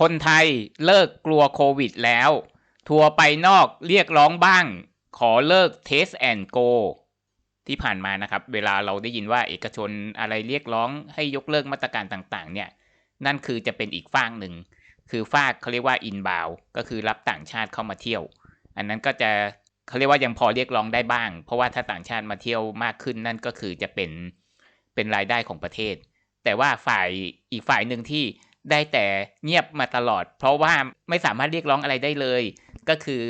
คนไทยเลิกกลัวโควิดแล้ว ทัวร์ไปนอกเรียกร้องบ้าง ขอเลิกเทสแอนโกที่ผ่านมานะครับ เวลาเราได้ยินว่าเอกชนอะไรเรียกร้องให้ยกเลิกมาตรการต่างๆ เนี่ย นั่นคือจะเป็นอีกฝากหนึ่ง คือฝากเขาเรียกว่าอินบาวก็คือรับต่างชาติเข้ามาเที่ยว อันนั้นก็จะเขาเรียกว่ายังพอเรียกร้องได้บ้าง เพราะว่าถ้าต่างชาติมาเที่ยวมากขึ้นนั่นก็คือจะเป็นเป็นรายได้ของประเทศ แต่ว่าฝ่ายอีกฝ่ายหนึ่งที่ ได้แต่เงียบมาตลอด เพราะว่าไม่สามารถเรียกร้องอะไรได้เลย ก็คือ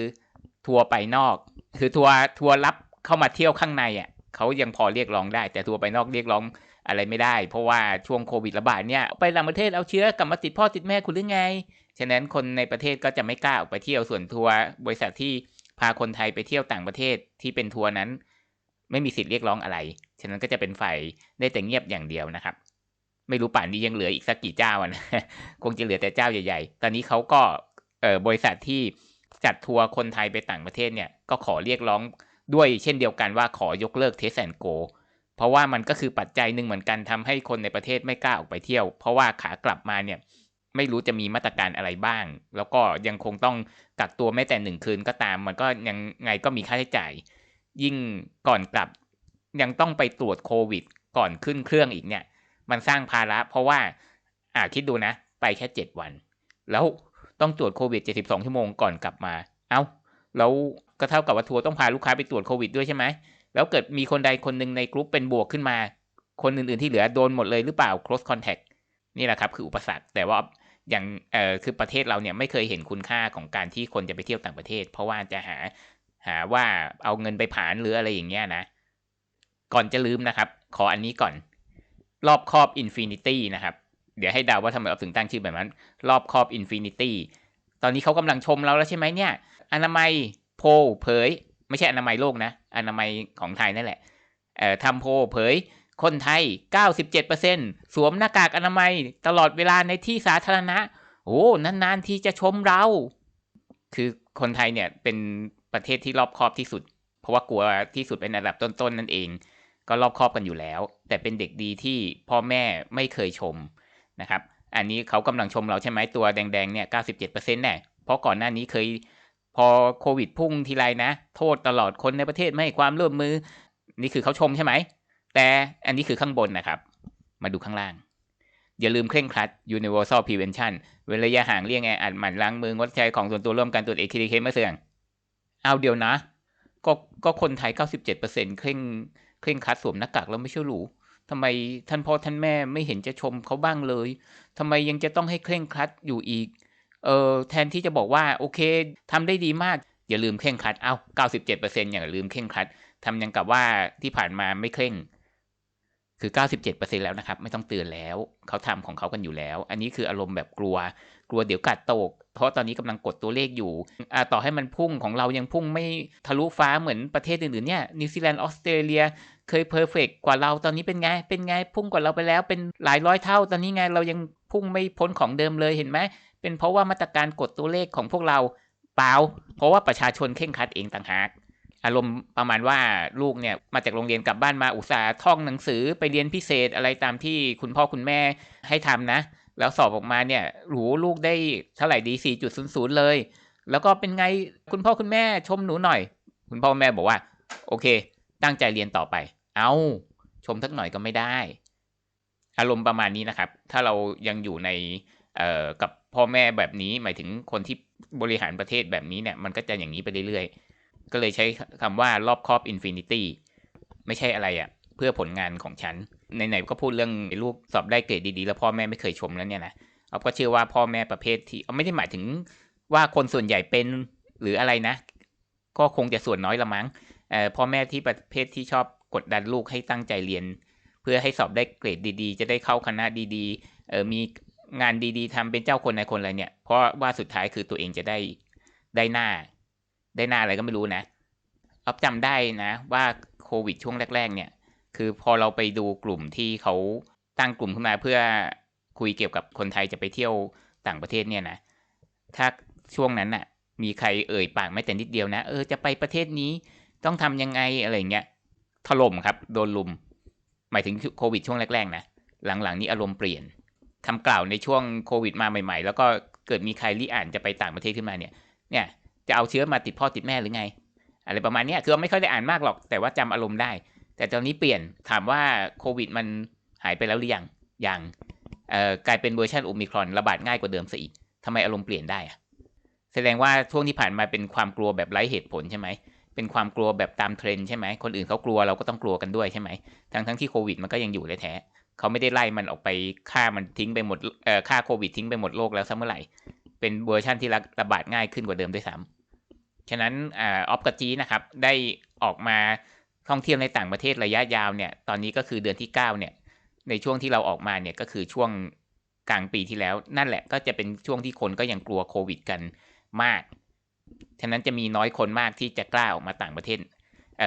ทัวร์ไปนอก คือทัวร์ทัวร์รับเข้ามาเที่ยวข้างในอะเขายังพอเรียกร้องได้ แต่ทัวร์ไปนอกเรียกร้องอะไรไม่ได้ เพราะว่าช่วงโควิดระบาดเนี่ยไปต่างประเทศเอาเชื้อกลับมาติดพ่อติดแม่คุณหรือไง ฉะนั้นคนในประเทศก็จะไม่กล้าออกไปเที่ยวส่วนทัวร์บริษัทที่พาคนไทยไปเที่ยวต่างประเทศที่เป็นทัวร์นั้น ไม่มีสิทธิ์เรียกร้องอะไร ฉะนั้นก็จะเป็นฝ่ายได้แต่เงียบอย่างเดียวนะครับ ไม่รู้ป่านนี้ยังเหลืออีกสักกี่เจ้านะคงจะเหลือแต่เจ้าใหญ่ ๆ ตอนนี้เขาก็เออบริษัทที่จัดทัวร์คนไทยไปต่างประเทศเนี่ยก็ขอเรียกร้องด้วยเช่นเดียวกันว่าขอยกเลิกเทสแอนโกเพราะว่ามันก็คือปัจจัยหนึ่งเหมือนกันทำให้คนในประเทศไม่กล้าออกไปเที่ยว เพราะว่าขากลับมาเนี่ยไม่รู้จะมีมาตรการอะไรบ้าง แล้วก็ยังคงต้องกักตัวแม้แต่หนึ่งคืนก็ตาม มันก็ยังไงก็มีค่าใช้จ่าย ยิ่งก่อนกลับยังต้องไปตรวจโควิด ก่อนขึ้นเครื่องอีกเนี่ย มันสร้างภาระ เพราะว่าอ่าคิดดูนะ ไปแค่เจ็ดวัน แล้วต้องตรวจโควิดเจ็ดสิบสองชั่วโมงก่อนกลับมา เอา้า แล้วก็เท่ากับว่าทัวร์ต้องพาลูกค้าไปตรวจโควิดด้วยใช่ไหม แล้วเกิดมีคนใดคนหนึ่งในกลุ่มเป็นบวกขึ้นมา คนอื่นๆที่เหลือโดนหมดเลยหรือเปล่า close contact นี่แหละครับคืออุปสรรค แต่ว่าอย่างเออคือประเทศเราเนี่ยไม่เคยเห็นคุณค่าของการที่คนจะไปเที่ยวต่างประเทศ เพราะว่าจะหาหาว่าเอาเงินไปผานหรืออะไรอย่างเงี้ยนะ ก่อนจะลืมนะครับ ขออันนี้ก่อน รอบครอบอินฟินิตี้นะครับ เดี๋ยวให้ดาวว่าทำไมเราถึงตั้งชื่อแบบนั้น รอบครอบอินฟินิตี้ตอนนี้เขากำลังชมเราแล้วใช่ไหมเนี่ย อนามัยโพเผย ไม่ใช่อนามัยโลกนะ อนามัยของไทยนั่นแหละเอ่อทำโพเผย คนไทย 97%สวมหน้ากากอนามัยตลอดเวลาในที่สาธารณะ โอ้นานๆที่จะชมเรา คือคนไทยเนี่ยเป็นประเทศที่รอบคอบที่สุด เพราะว่ากลัวที่สุดเป็นอันดับต้นๆนนั่นเอง ก็รอบคอบกันอยู่แล้ว แต่เป็นเด็กดีที่พ่อแม่ไม่เคยชมนะครับ อันนี้เขากำลังชมเราใช่ไหมตัวแดงๆเนี่ย97%แน่เพราะก่อนหน้านี้เคยพอโควิดพุ่งทีไรนะ โทษตลอดคนในประเทศไม่ให้ความร่วมมือ นี่คือเขาชมใช่ไหม แต่อันนี้คือข้างบนนะครับ มาดูข้างล่าง อย่าลืมเคร่งครัด universal prevention เว้นระยะห่างเลี่ยงแออัดหมั่นล้างมืองดใช้ของส่วนตัวร่วมกันตรวจเอทีเคไม่เสื่องเอาเดียวนะ ก็ก็คนไทย 97%เคร่ง เคร่งคัดสวมหน้ากากแล้วไม่ใช่หรูทำไมท่านพ่อท่านแม่ไม่เห็นจะชมเขาบ้างเลยทำไมยังจะต้องให้เคร่งครัดอยู่อีก เออแทนที่จะบอกว่าโอเคทำได้ดีมาก อย่าลืมเคร่งครัด เอา 97%อย่าลืมเคร่งครัดทำยังกับว่าที่ผ่านมาไม่เคร่ง คือ 97%แล้วนะครับ ไม่ต้องเตือนแล้ว เขาทำของเขากันอยู่แล้ว อันนี้คืออารมณ์แบบกลัว กลัวเดี๋ยวกัดตก เพราะตอนนี้กำลังกดตัวเลขอยู่อต่อให้มันพุ่งของเรายังพุ่งไม่ทะลุฟ้าเหมือนประเทศอื่นๆเนี่ยนิวซีแลนด์ออสเตรเลีย เคยเพอร์เฟกกว่าเราตอนนี้เป็นไง เป็นไงพุ่งกว่าเราไปแล้วเป็นหลายร้อยเท่า ตอนนี้ไงเรายังพุ่งไม่พ้นของเดิมเลยเห็นไหมเป็นเพราะว่ามาตรการกดตัวเลขของพวกเราเปล่าเพราะว่าประชาชนเข่งคัดเองต่างหากอารมณ์ประมาณว่าลูกเนี่ยมาจากโรงเรียนกลับบ้านมาอุตส่าห์ท่องหนังสือไปเรียนพิเศษอะไรตามที่คุณพ่อคุณแม่ให้ทำนะ แล้วสอบออกมาเนี่ยหรูลูกได้เท่าไหร่ดี 4.00 เลย แล้วก็เป็นไงคุณพ่อคุณแม่ชมหนูหน่อย คุณพ่อแม่บอกว่า โอเค ตั้งใจเรียนต่อไป เอาชมสักหน่อยก็ไม่ได้ อารมณ์ประมาณนี้นะครับ ถ้าเรายังอยู่ในเอ่อกับพ่อแม่แบบนี้หมายถึงคนที่บริหารประเทศแบบนี้เนี่ยมันก็จะอย่างนี้ไปเรื่อยๆ ก็เลยใช้คำว่ารอบครอบอินฟินิตี้ไม่ใช่อะไรอะ่ะ เพื่อผลงานของฉันไหนๆก็พูดเรื่องลูกสอบได้เกรดดีๆ แล้วพ่อแม่ไม่เคยชมแล้วเนี่ยนะเอาก็เชื่อว่าพ่อแม่ประเภทที่ไม่ได้หมายถึงว่าคนส่วนใหญ่เป็นหรืออะไรนะ ก็คงจะส่วนน้อยละมั้ง พ่อแม่ที่ประเภทที่ชอบกดดันลูกให้ตั้งใจเรียน เพื่อให้สอบได้เกรดดี ๆ จะได้เข้าคณะดีๆมีงานดีๆทำเป็นเจ้าคนในคนอะไรเนี่ย เพราะว่าสุดท้ายคือตัวเองจะได้ได้หน้า ได้หน้าอะไรก็ไม่รู้นะอ๊อฟจำได้นะ ว่าโควิดช่วงแรก ๆ เนี่ย คือพอเราไปดูกลุ่มที่เขาตั้งกลุ่มขึ้นมาเพื่อคุยเกี่ยวกับคนไทยจะไปเที่ยวต่างประเทศเนี่ยนะถ้าช่วงนั้นน่ะ มีใครเอ่ยปากไม่แต่นิดเดียวนะ เออจะไปประเทศนี้ ต้องทำยังไงอะไรเงี้ยถล่มครับ โดนลุม หมายถึงโควิดช่วงแรกๆนะ หลังๆ นี้อารมณ์เปลี่ยนคำกล่าวในช่วงโควิดมาใหม่ ๆ แล้วก็เกิดมีใครรีอ่านจะไปต่างประเทศขึ้นมาเนี่ย เนี่ยจะเอาเชื้อมาติดพ่อติดแม่หรือไง อะไรประมาณนี้คือไม่ค่อยได้อ่านมากหรอก แต่ว่าจำอารมณ์ได้ แต่ตอนนี้เปลี่ยนถามว่าโควิดมันหายไปแล้วหรือยังยังเอ่อกลายเป็นเวอร์ชันโอมิครอนระบาดง่ายกว่าเดิมซะอีกทำไมอารมณ์เปลี่ยนได้อะแสดงว่าช่วงที่ผ่านมาเป็นความกลัวแบบไร้เหตุผลใช่ไหม เป็นความกลัวแบบตามเทรนใช่ไหมคนอื่นเขากลัวเราก็ต้องกลัวกันด้วยใช่ไหมทั้งทั้งที่โควิดมันก็ยังอยู่เลยแท้เขาไม่ได้ไล่มันออกไปฆ่ามันทิ้งไปหมดเอ่อฆ่าโควิดทิ้งไปหมดโลกแล้วซะเมื่อไหร่ เป็นเวอร์ชันที่ระบาดง่ายขึ้นกว่าเดิมด้วยซ้ำฉะนั้นอ่อฟกับจีนะครับได้ออกมาท่องเที่ยวในต่างประเทศระยะยาวเนี่ยตอนนี้ก็คือเดือนที่ 9 เนี่ย ในช่วงที่เราออกมาเนี่ยก็คือช่วงกลางปีที่แล้ว นั่นแหละก็จะเป็นช่วงที่คนก็ยังกลัวโควิดกันมาก ฉะนั้นจะมีน้อยคนมากที่จะกล้าออกมาต่างประเทศ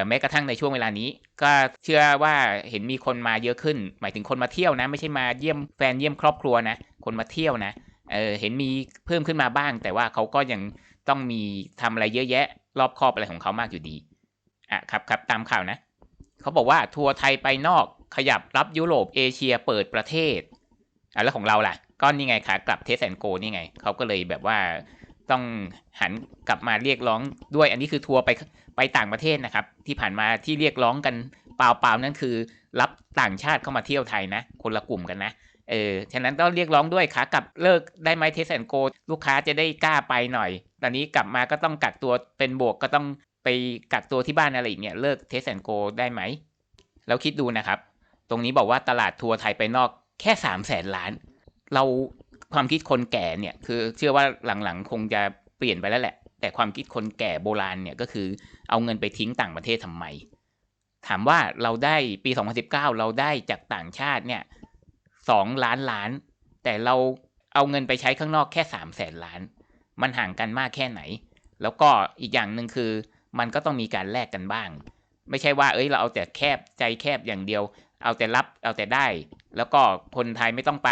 แม้กระทั่งในช่วงเวลานี้ ก็เชื่อว่าเห็นมีคนมาเยอะขึ้น หมายถึงคนมาเที่ยวนะ ไม่ใช่มาเยี่ยมแฟนเยี่ยมครอบครัวนะ คนมาเที่ยวนะเออเห็นมีเพิ่มขึ้นมาบ้าง แต่ว่าเขาก็ยังต้องมีทำอะไรเยอะแยะ รอบครอบอะไรของเขามากอยู่ดีอะครับครับตามข่าวนะเขาบอกว่าทัวร์ไทยไปนอกขยับรับยุโรปเอเชียเปิดประเทศอะแล้วของเราล่ะก็นี่ไงขากลับเทสแอนโกนี่ไงเขาก็เลยแบบว่า ต้องหันกลับมาเรียกร้องด้วยอันนี้คือทัวร์ไปไปต่างประเทศนะครับ ที่ผ่านมาที่เรียกร้องกันเปล่าๆนั่นคือ รับต่างชาติเข้ามาเที่ยวไทยนะ คนละกลุ่มกันนะเออฉะนั้นต้องเรียกร้องด้วยขากลับเลิกได้ไหมเทสแอนโกลูกค้าจะได้กล้าไปหน่อย ตอนนี้กลับมาก็ต้องกักตัวเป็นบวกก็ต้องไปกักตัวที่บ้านอะไรอีกเนี่ยเลิกเทสแอนโกได้ไหมแล้วคิดดูนะครับ ตรงนี้บอกว่าตลาดทัวร์ไทยไปนอกแค่สามแสนล้าน เรา ความคิดคนแก่เนี่ยคือเชื่อว่าหลังๆ คงจะเปลี่ยนไปแล้วแหละ แต่ความคิดคนแก่โบราณเนี่ยก็คือเอาเงินไปทิ้งต่างประเทศทำไม ถามว่าเราได้ปี 2019 เราได้จากต่างชาติเนี่ยสองล้านล้าน แต่เราเอาเงินไปใช้ข้างนอกแค่สามแสนล้าน มันห่างกันมากแค่ไหน แล้วก็อีกอย่างหนึ่งคือ มันก็ต้องมีการแลกกันบ้าง ไม่ใช่ว่า เอ้ยเราเอาแต่แคบใจแคบอย่างเดียว เอาแต่รับเอาแต่ได้ แล้วก็คนไทยไม่ต้องไป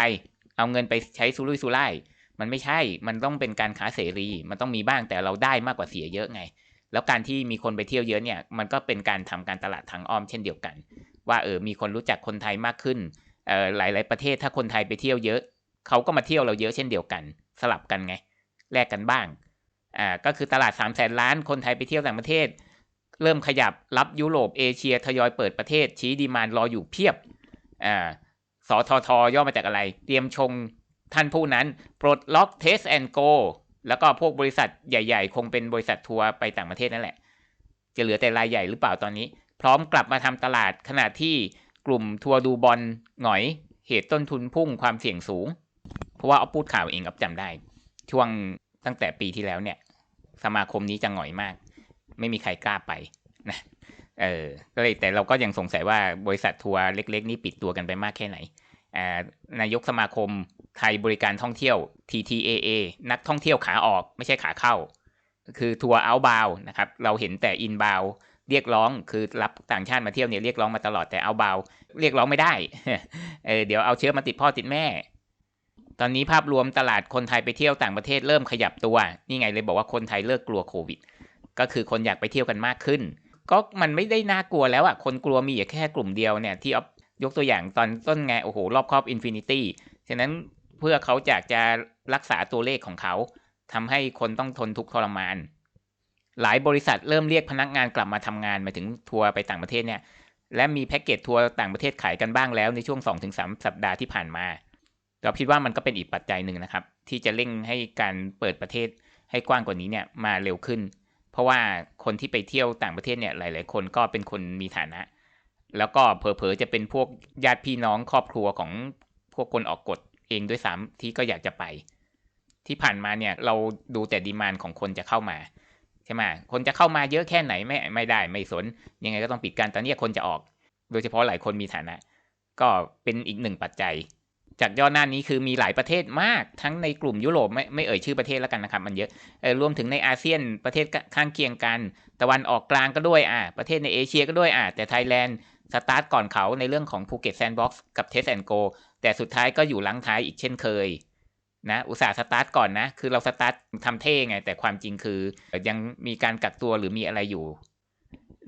เอาเงินไปใช้ซุรุ่ยซุร่ายมันไม่ใช่ มันต้องเป็นการค้าเสรี มันต้องมีบ้างแต่เราได้มากกว่าเสียเยอะไง แล้วการที่มีคนไปเที่ยวเยอะเนี่ย มันก็เป็นการทำการตลาดทางอ้อมเช่นเดียวกัน ว่าเออ มีคนรู้จักคนไทยมากขึ้น เออหลาย ๆ ประเทศถ้าคนไทยไปเที่ยวเยอะ เขาก็มาเที่ยวเราเยอะเช่นเดียวกัน สลับกันไง แลกกันบ้าง อ่า ก็คือตลาด3ามแสนล้าน คนไทยไปเที่ยวต่างประเทศ เริ่มขยับรับยุโรปเอเชียทยอยเปิดประเทศชี้ดีมานรออยู่เพียบ อ่า สททย่อมาจากอะไร เตรียมชงท่านผู้นั้นปลดล็อกเทสแอนโกแล้วก็พวกบริษัทใหญ่ๆ คงเป็นบริษัททัวร์ไปต่างประเทศนั่นแหละ จะเหลือแต่รายใหญ่หรือเปล่าตอนนี้ พร้อมกลับมาทำตลาดขณะที่กลุ่มทัวร์ดูบอลหงอย เหตุต้นทุนพุ่งความเสี่ยงสูง เพราะว่าเอาพูดข่าวเองกับจำได้ ช่วงตั้งแต่ปีที่แล้วเนี่ย สมาคมนี้จะหงอยมาก ไม่มีใครกล้าไปนะ เออก็เลยแต่เราก็ยังสงสัยว่าบริษัททัวร์เล็ก ๆ นี่ปิดตัวกันไปมากแค่ไหนนายกสมาคมไทยบริการท่องเที่ยว TTAA นักท่องเที่ยวขาออกไม่ใช่ขาเข้า คือทัวร์เอาบาวนะครับเราเห็นแต่อินบาวเรียกร้องคือรับต่างชาติมาเที่ยวเนี่ยเรียกร้องมาตลอดแต่เอาบาวเรียกร้องไม่ได้เออเดี๋ยวเอาเชื้อมาติดพ่อติดแม่ ตอนนี้ภาพรวมตลาดคนไทยไปเที่ยวต่างประเทศเริ่มขยับตัว นี่ไงเลยบอกว่าคนไทยเลิกกลัวโควิด ก็คือคนอยากไปเที่ยวกันมากขึ้น ก็มันไม่ได้น่ากลัวแล้วอะคนกลัวมีแค่กลุ่มเดียวเนี่ยที่ยกตัวอย่างตอนต้นไงโอ้โหรอบครอบอินฟินิตี้ฉะนั้นเพื่อเขาอยากจะรักษาตัวเลขของเขาทำให้คนต้องทนทุกข์ทรมาน หลายบริษัทเริ่มเรียกพนักงานกลับมาทำงานมาถึงทัวร์ไปต่างประเทศเนี่ย และมีแพ็กเกจทัวร์ต่างประเทศขายกันบ้างแล้วในช่วง 2-3 สัปดาห์ที่ผ่านมา เราคิดว่ามันก็เป็นอีกปัจจัยหนึ่งนะครับ ที่จะเร่งให้การเปิดประเทศให้กว้างกว่านี้เนี่ยมาเร็วขึ้น เพราะว่าคนที่ไปเที่ยวต่างประเทศเนี่ยหลาย ๆ คนก็เป็นคนมีฐานะ แล้วก็เผลอๆจะเป็นพวกญาติพี่น้องครอบครัวของพวกคนออกกฎเองด้วยซ้ำที่ก็อยากจะไป ที่ผ่านมาเนี่ยเราดูแต่ดีมานของคนจะเข้ามาใช่ไหมคนจะเข้ามาเยอะแค่ไหนไม่ไม่ได้ไม่สน ยังไงก็ต้องปิดการตอนนี้คนจะออก โดยเฉพาะหลายคนมีฐานะ ก็เป็นอีกหนึ่งปัจจัย จากยอหน้านี้คือมีหลายประเทศมากทั้งในกลุ่มยุโรปไม่ไม่เอ่ยชื่อประเทศแล้วกันนะครับ มันเยอะรวมถึงในอาเซียนประเทศข้างเคียงกัน ตะวันออกกลางก็ด้วยอ่าประเทศในเอเชียก็ด้วยอ่าแต่ไทยแลนด์สตาร์ทก่อนเขาในเรื่องของภูเก็ตแซนด์บ็อกซ์กับเทสแอนโกแต่สุดท้ายก็อยู่ลังท้ายอีกเช่นเคยนะอุตสาห์สตาร์ทก่อนนะ คือเราสตาร์ททำเท่ไง แต่ความจริงคือยังมีการกักตัวหรือมีอะไรอยู่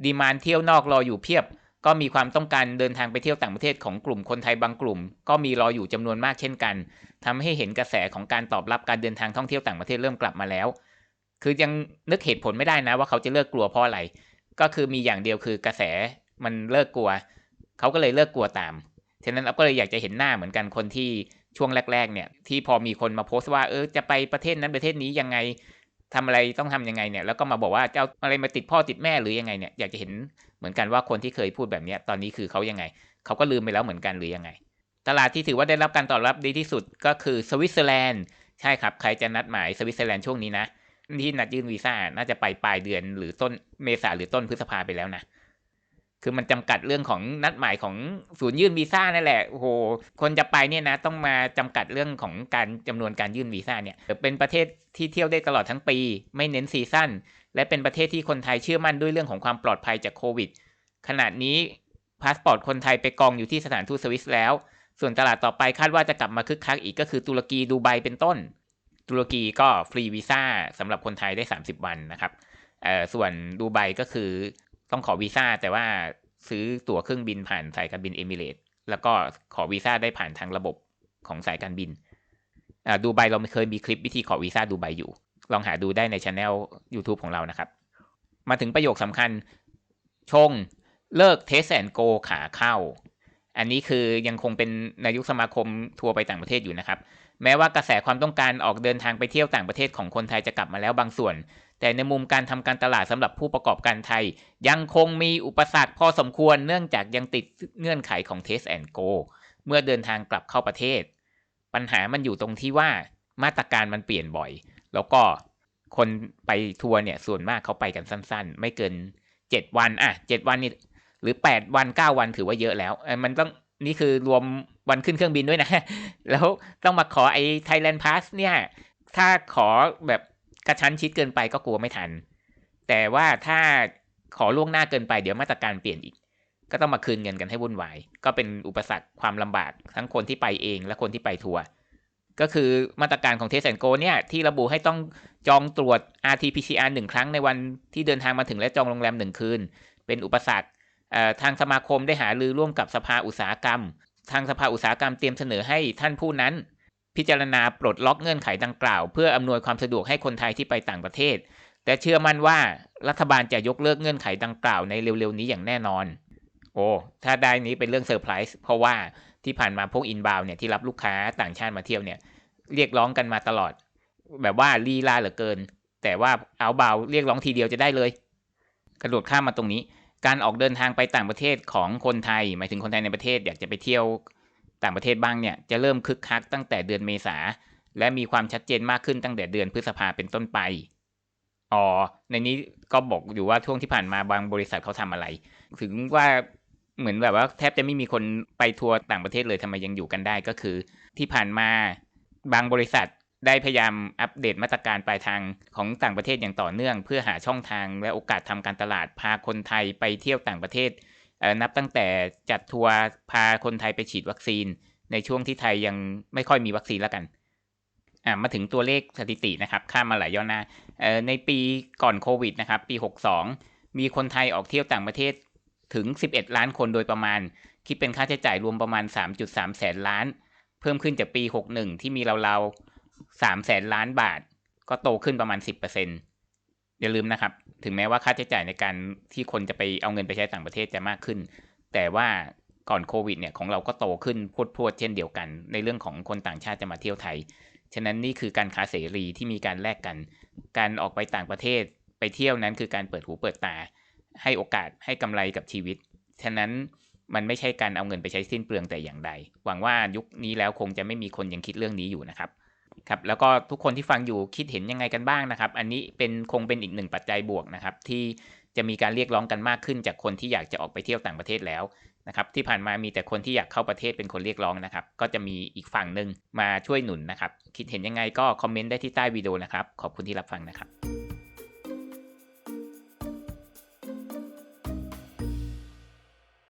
ดีมานเที่ยวนอกรออยู่เพียบ ก็มีความต้องการเดินทางไปเที่ยวต่างประเทศของกลุ่มคนไทยบางกลุ่ม ก็มีรออยู่จำนวนมากเช่นกันทำให้เห็นกระแสของการตอบรับการเดินทางท่องเที่ยวต่างประเทศเริ่มกลับมาแล้ว คือยังนึกเหตุผลไม่ได้นะว่าเขาจะเลิกกลัวเพราะอะไรก็คือมีอย่างเดียวคือกระแสมันเลิกกลัว เขาก็เลยเลิกกลัวตามฉะนั้นเราก็เลยอยากจะเห็นหน้าเหมือนกันคนที่ช่วงแรก ๆ เนี่ยที่พอมีคนมาโพสต์ว่าเออจะไปประเทศนั้นประเทศนี้ยังไง ทำอะไรต้องทำยังไงเนี่ยแล้วก็มาบอกว่าเจ้าอะไรมาติดพ่อติดแม่หรือยังไงเนี่ยอยากจะเห็นเหมือนกันว่าคนที่เคยพูดแบบเนี้ยตอนนี้คือเขายังไงเขาก็ลืมไปแล้วเหมือนกันหรือยังไง ตลาดที่ถือว่าได้รับการตอบรับดีที่สุดก็คือสวิตเซอร์แลนด์ใช่ครับใครจะนัดหมายสวิตเซอร์แลนด์ช่วงนี้นะที่นัดยื่นวีซ่าน่าจะไปปลายเดือนหรือต้นเมษาหรือต้นพฤษภาไปแล้วนะ คือมันจำกัดเรื่องของนัดหมายของศูนย์ยื่นวีซ่านั่นแหละโอ้โหคนจะไปเนี่ยนะต้องมาจำกัดเรื่องของการจำนวนการยื่นวีซ่าเนี่ยเป็นประเทศที่เที่ยวได้ตลอดทั้งปี ไม่เน้นซีซั่นและเป็นประเทศที่คนไทยเชื่อมั่นด้วยเรื่องของความปลอดภัยจากโควิดขณะนี้พาสปอร์ตคนไทยไปกองอยู่ที่สถานทูตสวิสแล้ว ส่วนตลาดต่อไปคาดว่าจะกลับมาคึกคักอีกก็คือตุรกีดูไบเป็นต้น ตุรกีก็ฟรีวีซ่าสำหรับคนไทยได้ 30 วันนะครับเอ่อส่วนดูไบก็คือ ต้องขอวีซ่าแต่ว่าซื้อตั๋วเครื่องบินผ่านสายการบินเอมิเรตแล้วก็ขอวีซ่าได้ผ่านทางระบบของสายการบินอ่าดูไบเราเคยมีคลิปวิธีขอวีซ่าดูไบอยู่ ลองหาดูได้ในช anel YouTube ของเรานะครับ มาถึงประโยคสำคัญชงเลิกเทสแอนโกขาเข้า อันนี้คือยังคงเป็นนายกสมาคมทัวร์ไปต่างประเทศอยู่นะครับ แม้ว่ากระแสความต้องการออกเดินทางไปเที่ยวต่างประเทศของคนไทยจะกลับมาแล้วบางส่วน แต่ในมุมการทำการตลาดสำหรับผู้ประกอบการไทย ยังคงมีอุปสรรคพอสมควรเนื่องจากยังติดเงื่อนไขของ Test and Go เมื่อเดินทางกลับเข้าประเทศ ปัญหามันอยู่ตรงที่ว่ามาตรการมันเปลี่ยนบ่อย แล้วก็คนไปทัวร์เนี่ยส่วนมากเขาไปกันสั้น ๆ ไม่เกิน 7 วันอะ7วันนี่ หรือ 8 วัน 9 วันถือว่าเยอะแล้ว มันต้องนี่คือรวมวันขึ้นเครื่องบินด้วยนะ แล้วต้องมาขอไอ้ Thailand Pass เนี่ย ถ้าขอแบบกระชั้นชิดเกินไปก็กลัวไม่ทัน แต่ว่าถ้าขอล่วงหน้าเกินไปเดี๋ยวมาตรการเปลี่ยนอีก ก็ต้องมาคืนเงินกันให้วุ่นวาย ก็เป็นอุปสรรคความลำบากทั้งคนที่ไปเองและคนที่ไปทัวร์ ก็คือมาตรการของเทสแอนโกเนี่ยที่ระบุให้ต้องจองตรวจ RT-PCR หนึ่งครั้งในวันที่เดินทางมาถึงและจองโรงแรมหนึ่งคืน เป็นอุปสรรค ทางสมาคมได้หารือร่วมกับสภาอุตสาหกรรม ทางสภาอุตสาหกรรมเตรียมเสนอให้ท่านผู้นั้น พิจารณาปลดล็อกเงื่อนไขดังกล่าว เพื่ออำนวยความสะดวกให้คนไทยที่ไปต่างประเทศ แต่เชื่อมั่นว่ารัฐบาลจะยกเลิกเงื่อนไขดังกล่าวในเร็วๆนี้อย่างแน่นอน โอ้ ถ้าได้นี้เป็นเรื่องเซอร์ไพรส์เพราะว่าที่ผ่านมาพวกอินบาวเนี่ยที่รับลูกค้าต่างชาติมาเที่ยวเนี่ยเรียกร้องกันมาตลอด แบบว่าลีลาเหลือเกิน แต่ว่าเอาบาวเรียกร้องทีเดียวจะได้เลย กระโดดข้ามมาตรงนี้ การออกเดินทางไปต่างประเทศของคนไทย หมายถึงคนไทยในประเทศอยากจะไปเที่ยวต่างประเทศบ้างเนี่ยจะเริ่มคึกคักตั้งแต่เดือนเมษาและมีความชัดเจนมากขึ้นตั้งแต่เดือนพฤษภาเป็นต้นไปอ๋อในนี้ก็บอกอยู่ว่าช่วงที่ผ่านมาบางบริษัทเขาทำอะไร ถึงว่าเหมือนแบบว่าแทบจะไม่มีคนไปทัวร์ต่างประเทศเลยทำไมยังอยู่กันได้ก็คือ ที่ผ่านมาบางบริษัท ได้พยายามอัปเดตมาตรการปลายทางของต่างประเทศอย่างต่อเนื่อง เพื่อหาช่องทางและโอกาสทำการตลาดพาคนไทยไปเที่ยวต่างประเทศ นับตั้งแต่จัดทัวร์พาคนไทยไปฉีดวัคซีน ในช่วงที่ไทยยังไม่ค่อยมีวัคซีนแล้วกันมาถึงตัวเลขสถิตินะครับ ข้ามมาหลายย่อหน้าในปีก่อนโควิดนะครับปี 62 มีคนไทยออกเที่ยวต่างประเทศถึง 11 ล้านคนโดยประมาณ คิดเป็นค่าใช้จ่ายรวมประมาณ 3.3 แสนล้าน เพิ่มขึ้นจากปี 61 ที่มีราวๆ 3แสนล้านบาท ก็โตขึ้นประมาณ10%อร์เซ็นอย่าลืมนะครับ ถึงแม้ว่าค่าใช้จ่ายในการที่คนจะไปเอาเงินไปใช้ต่างประเทศจะมากขึ้น แต่ว่าก่อนโควิดเนี่ยของเราก็โตขึ้นพรวดๆเช่นเดียวกัน ในเรื่องของคนต่างชาติจะมาเที่ยวไทย ฉะนั้นนี่คือการค้าเสรีที่มีการแลกกัน การออกไปต่างประเทศไปเที่ยวนั้นคือการเปิดหูเปิดตา ให้โอกาสให้กำไรกับชีวิต ฉะนั้นมันไม่ใช่การเอาเงินไปใช้สิ้นเปลืองแต่อย่างใด หวังว่ายุคนี้แล้วคงจะไม่มีคนยังคิดเรื่องนี้อยู่นะครับ ครับแล้วก็ทุกคนที่ฟังอยู่คิดเห็นยังไงกันบ้างนะครับ อันนี้เป็นคงเป็นอีกหนึ่งปัจจัยบวกนะครับ ที่จะมีการเรียกร้องกันมากขึ้น จากคนที่อยากจะออกไปเที่ยวต่างประเทศแล้วนะครับ ที่ผ่านมามีแต่คนที่อยากเข้าประเทศเป็นคนเรียกร้องนะครับ ก็จะมีอีกฝั่งหนึ่งมาช่วยหนุนนะครับ คิดเห็นยังไงก็คอมเมนต์ได้ที่ใต้วิดีโอนะครับ ขอบคุณที่รับฟังนะครับ